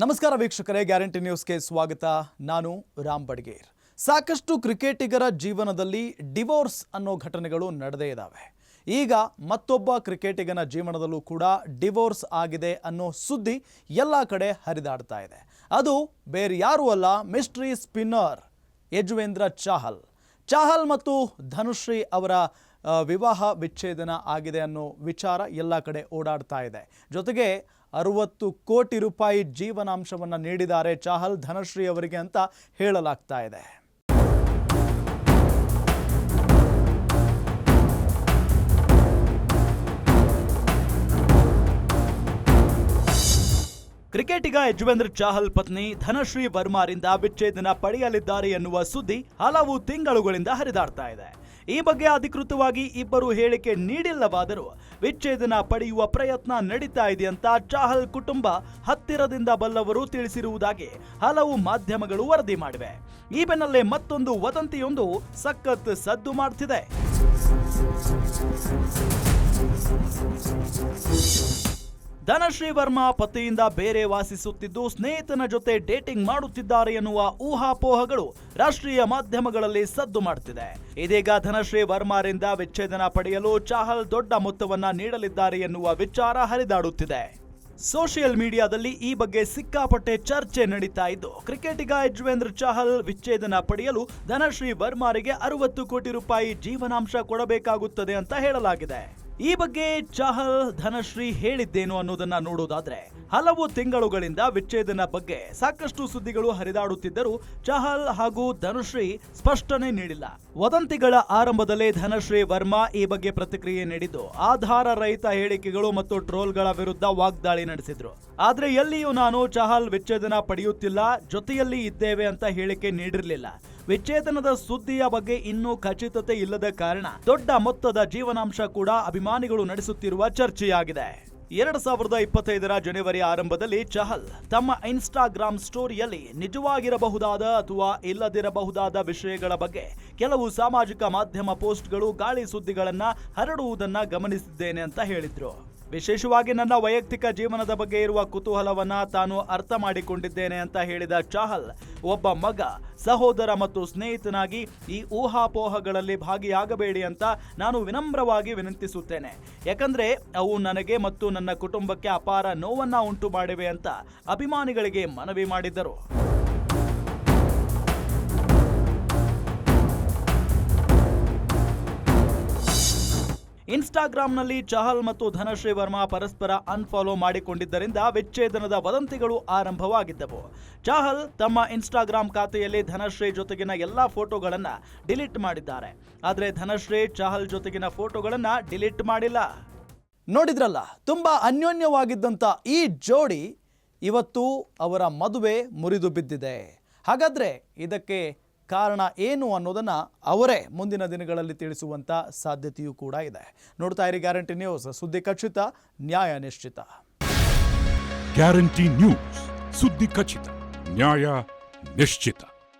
ನಮಸ್ಕಾರ ವೀಕ್ಷಕರೇ, ಗ್ಯಾರಂಟಿ ನ್ಯೂಸ್ಗೆ ಸ್ವಾಗತ. ನಾನು ರಾಮ್ ಬಡ್ಗೇರ್. ಸಾಕಷ್ಟು ಕ್ರಿಕೆಟಿಗರ ಜೀವನದಲ್ಲಿ ಡಿವೋರ್ಸ್ ಅನ್ನೋ ಘಟನೆಗಳು ನಡೆದೇ ಇದ್ದಾವೆ ಈಗ ಮತ್ತೊಬ್ಬ ಕ್ರಿಕೆಟಿಗನ ಜೀವನದಲ್ಲೂ ಕೂಡ ಡಿವೋರ್ಸ್ ಆಗಿದೆ ಅನ್ನೋ ಸುದ್ದಿ ಎಲ್ಲ ಕಡೆ ಹರಿದಾಡ್ತಾ ಇದೆ. ಅದು ಬೇರೆ ಯಾರೂ ಅಲ್ಲ, ಮಿಸ್ಟ್ರಿ ಸ್ಪಿನ್ನರ್ ಯಜುವೇಂದ್ರ ಚಾಹಲ್. ಚಾಹಲ್ ಮತ್ತು ಧನುಶ್ರೀ ಅವರ ವಿವಾಹ ವಿಚ್ಛೇದನ ಆಗಿದೆ ಅನ್ನೋ ವಿಚಾರ ಎಲ್ಲ ಕಡೆ ಓಡಾಡ್ತಾ ಇದೆ. ಜೊತೆಗೆ ಅರುವತ್ತು ಕೋಟಿ ರೂಪಾಯಿ ಜೀವನಾಂಶವನ್ನು ನೀಡಿದ್ದಾರೆ ಚಾಹಲ್ ಧನಶ್ರೀ ಅವರಿಗೆ ಅಂತ ಹೇಳಲಾಗ್ತಾ ಇದೆ. ಕ್ರಿಕೆಟಿಗ ಯಜುವೇಂದ್ರ ಚಾಹಲ್ ಪತ್ನಿ ಧನಶ್ರೀ ವರ್ಮಾರಿಂದ ವಿಚ್ಛೇದನ ಪಡೆಯಲಿದ್ದಾರೆ ಎನ್ನುವ ಸುದ್ದಿ ಹಲವು ತಿಂಗಳುಗಳಿಂದ ಹರಿದಾಡ್ತಾ ಇದೆ. ಈ ಬಗ್ಗೆ ಅಧಿಕೃತವಾಗಿ ಇಬ್ಬರು ಹೇಳಿಕೆ ನೀಡಿಲ್ಲವಾದರೂ ವಿಚ್ಛೇದನ ಪಡೆಯುವ ಪ್ರಯತ್ನ ನಡೀತಾ ಇದೆ ಅಂತ ಚಾಹಲ್ ಕುಟುಂಬ ಹತ್ತಿರದಿಂದ ಬಲ್ಲವರು ತಿಳಿಸಿರುವುದಾಗಿ ಹಲವು ಮಾಧ್ಯಮಗಳು ವರದಿ ಮಾಡಿವೆ. ಈ ಬೆನ್ನಲ್ಲೇ ಮತ್ತೊಂದು ವದಂತಿಯೊಂದು ಸಖತ್ ಸದ್ದು ಮಾಡ್ತಿದೆ. ಧನಶ್ರೀ ವರ್ಮಾ ಪತಿಯಿಂದ ಬೇರೆ ವಾಸಿಸುತ್ತಿದ್ದು ಸ್ನೇಹಿತನ ಜೊತೆ ಡೇಟಿಂಗ್ ಮಾಡುತ್ತಿದ್ದಾರೆ ಎನ್ನುವ ಊಹಾಪೋಹಗಳು ರಾಷ್ಟ್ರೀಯ ಮಾಧ್ಯಮಗಳಲ್ಲಿ ಸದ್ದು ಮಾಡುತ್ತಿದೆ ಇದೀಗ ಧನಶ್ರೀ ವರ್ಮಾರಿಂದ ವಿಚ್ಛೇದನ ಪಡೆಯಲು ಚಾಹಲ್ ದೊಡ್ಡ ಮೊತ್ತವನ್ನ ನೀಡಲಿದ್ದಾರೆ ಎನ್ನುವ ವಿಚಾರ ಹರಿದಾಡುತ್ತಿದೆ. ಸೋಷಿಯಲ್ ಮೀಡಿಯಾದಲ್ಲಿ ಈ ಬಗ್ಗೆ ಸಿಕ್ಕಾಪಟ್ಟೆ ಚರ್ಚೆ ನಡೀತಾ ಇದ್ದು, ಕ್ರಿಕೆಟಿಗ ಯಜ್ವೇಂದ್ರ ಚಹಲ್ ವಿಚ್ಛೇದನ ಪಡೆಯಲು ಧನಶ್ರೀ ವರ್ಮಾರಿಗೆ ಅರವತ್ತು ಕೋಟಿ ರೂಪಾಯಿ ಜೀವನಾಂಶ ಕೊಡಬೇಕಾಗುತ್ತದೆ ಅಂತ ಹೇಳಲಾಗಿದೆ. ಈ ಬಗ್ಗೆ ಚಾಹಲ್ ಧನಶ್ರೀ ಹೇಳಿದ್ದೇನು ಅನ್ನೋದನ್ನ ನೋಡೋದಾದ್ರೆ, ಹಲವು ತಿಂಗಳುಗಳಿಂದ ವಿಚ್ಛೇದನ ಬಗ್ಗೆ ಸಾಕಷ್ಟು ಸುದ್ದಿಗಳು ಹರಿದಾಡುತ್ತಿದ್ದರೂ ಚಹಲ್ ಹಾಗೂ ಧನುಶ್ರೀ ಸ್ಪಷ್ಟನೆ ನೀಡಿಲ್ಲ. ವದಂತಿಗಳ ಆರಂಭದಲ್ಲೇ ಧನಶ್ರೀ ವರ್ಮಾ ಈ ಬಗ್ಗೆ ಪ್ರತಿಕ್ರಿಯೆ ನೀಡಿದ್ದು, ಆಧಾರ ರಹಿತ ಹೇಳಿಕೆಗಳು ಮತ್ತು ಟ್ರೋಲ್ಗಳ ವಿರುದ್ಧ ವಾಗ್ದಾಳಿ ನಡೆಸಿದ್ರು. ಆದ್ರೆ ಎಲ್ಲಿಯೂ ನಾನು ಚಹಲ್ ವಿಚ್ಛೇದನ ಪಡೆಯುತ್ತಿಲ್ಲ, ಜೊತೆಯಲ್ಲಿ ಇದ್ದೇವೆ ಅಂತ ಹೇಳಿಕೆ ನೀಡಿರಲಿಲ್ಲ. ವಿಚ್ಛೇದನದ ಸುದ್ದಿಯ ಬಗ್ಗೆ ಇನ್ನೂ ಖಚಿತತೆ ಇಲ್ಲದ ಕಾರಣ ದೊಡ್ಡ ಮೊತ್ತದ ಜೀವನಾಂಶ ಕೂಡ ಅಭಿಮಾನಿಗಳು ನಡೆಸುತ್ತಿರುವ ಚರ್ಚೆಯಾಗಿದೆ. ಎರಡ್ ಸಾವಿರದ ಇಪ್ಪತ್ತೈದರ ಜನವರಿ ಆರಂಭದಲ್ಲಿ ಚಹಲ್ ತಮ್ಮ ಇನ್ಸ್ಟಾಗ್ರಾಮ್ ಸ್ಟೋರಿಯಲ್ಲಿ ನಿಜವಾಗಿರಬಹುದಾದ ಅಥವಾ ಇಲ್ಲದಿರಬಹುದಾದ ವಿಷಯಗಳ ಬಗ್ಗೆ ಕೆಲವು ಸಾಮಾಜಿಕ ಮಾಧ್ಯಮ ಪೋಸ್ಟ್ಗಳು ಗಾಳಿ ಸುದ್ದಿಗಳನ್ನ ಹರಡುವುದನ್ನ ಗಮನಿಸಿದ್ದೇನೆ ಅಂತ ಹೇಳಿದ್ರು. ವಿಶೇಷವಾಗಿ ನನ್ನ ವೈಯಕ್ತಿಕ ಜೀವನದ ಬಗ್ಗೆ ಇರುವ ಕುತೂಹಲವನ್ನ ತಾನು ಅರ್ಥ ಮಾಡಿಕೊಂಡಿದ್ದೇನೆ ಅಂತ ಹೇಳಿದ ಚಾಹಲ್, ಒಬ್ಬ ಮಗ, ಸಹೋದರ ಮತ್ತು ಸ್ನೇಹಿತನಾಗಿ ಈ ಊಹಾಪೋಹಗಳಲ್ಲಿ ಭಾಗಿಯಾಗಬೇಡಿ ಅಂತ ನಾನು ವಿನಮ್ರವಾಗಿ ವಿನಂತಿಸುತ್ತೇನೆ. ಯಾಕಂದ್ರೆ ಅವು ನನಗೆ ಮತ್ತು ನನ್ನ ಕುಟುಂಬಕ್ಕೆ ಅಪಾರ ನೋವನ್ನ ಉಂಟು ಮಾಡಿವೆ ಅಂತ ಅಭಿಮಾನಿಗಳಿಗೆ ಮನವಿ ಮಾಡಿದ್ದರು. ಇನ್ಸ್ಟಾಗ್ರಾಂನಲ್ಲಿ ಚಹಲ್ ಮತ್ತು ಧನಶ್ರೀ ವರ್ಮಾ ಪರಸ್ಪರ ಅನ್ಫಾಲೋ ಮಾಡಿಕೊಂಡಿದ್ದರಿಂದ ವಿಚ್ಛೇದನದ ವದಂತಿಗಳು ಆರಂಭವಾಗಿದ್ದವು. ಚಹಲ್ ತಮ್ಮ ಇನ್ಸ್ಟಾಗ್ರಾಂ ಖಾತೆಯಲ್ಲಿ ಧನಶ್ರೀ ಜೊತೆಗಿನ ಎಲ್ಲಾ ಫೋಟೋಗಳನ್ನು ಡಿಲೀಟ್ ಮಾಡಿದ್ದಾರೆ. ಆದರೆ ಧನಶ್ರೀ ಚಹಲ್ ಜೊತೆಗಿನ ಫೋಟೋಗಳನ್ನು ಡಿಲೀಟ್ ಮಾಡಿಲ್ಲ. ನೋಡಿದ್ರಲ್ಲ, ತುಂಬಾ ಅನ್ಯೋನ್ಯವಾಗಿದ್ದಂಥ ಈ ಜೋಡಿ ಇವತ್ತು ಅವರ ಮದುವೆ ಮುರಿದು ಬಿದ್ದಿದೆ. ಹಾಗಾದ್ರೆ ಇದಕ್ಕೆ ಕಾರಣ ಏನು ಅನ್ನೋದನ್ನು ಅವರೇ ಮುಂದಿನ ದಿನಗಳಲ್ಲಿ ತಿಳಿಸುವಂಥ ಸಾಧ್ಯತೆಯೂ ಕೂಡ ಇದೆ. ನೋಡ್ತಾ ಇರಿ ಗ್ಯಾರಂಟಿ ನ್ಯೂಸ್. ಸುದ್ದಿ ಖಚಿತ, ನ್ಯಾಯ ನಿಶ್ಚಿತ. ಗ್ಯಾರಂಟಿ ನ್ಯೂಸ್, ಸುದ್ದಿ ಖಚಿತ, ನ್ಯಾಯ ನಿಶ್ಚಿತ.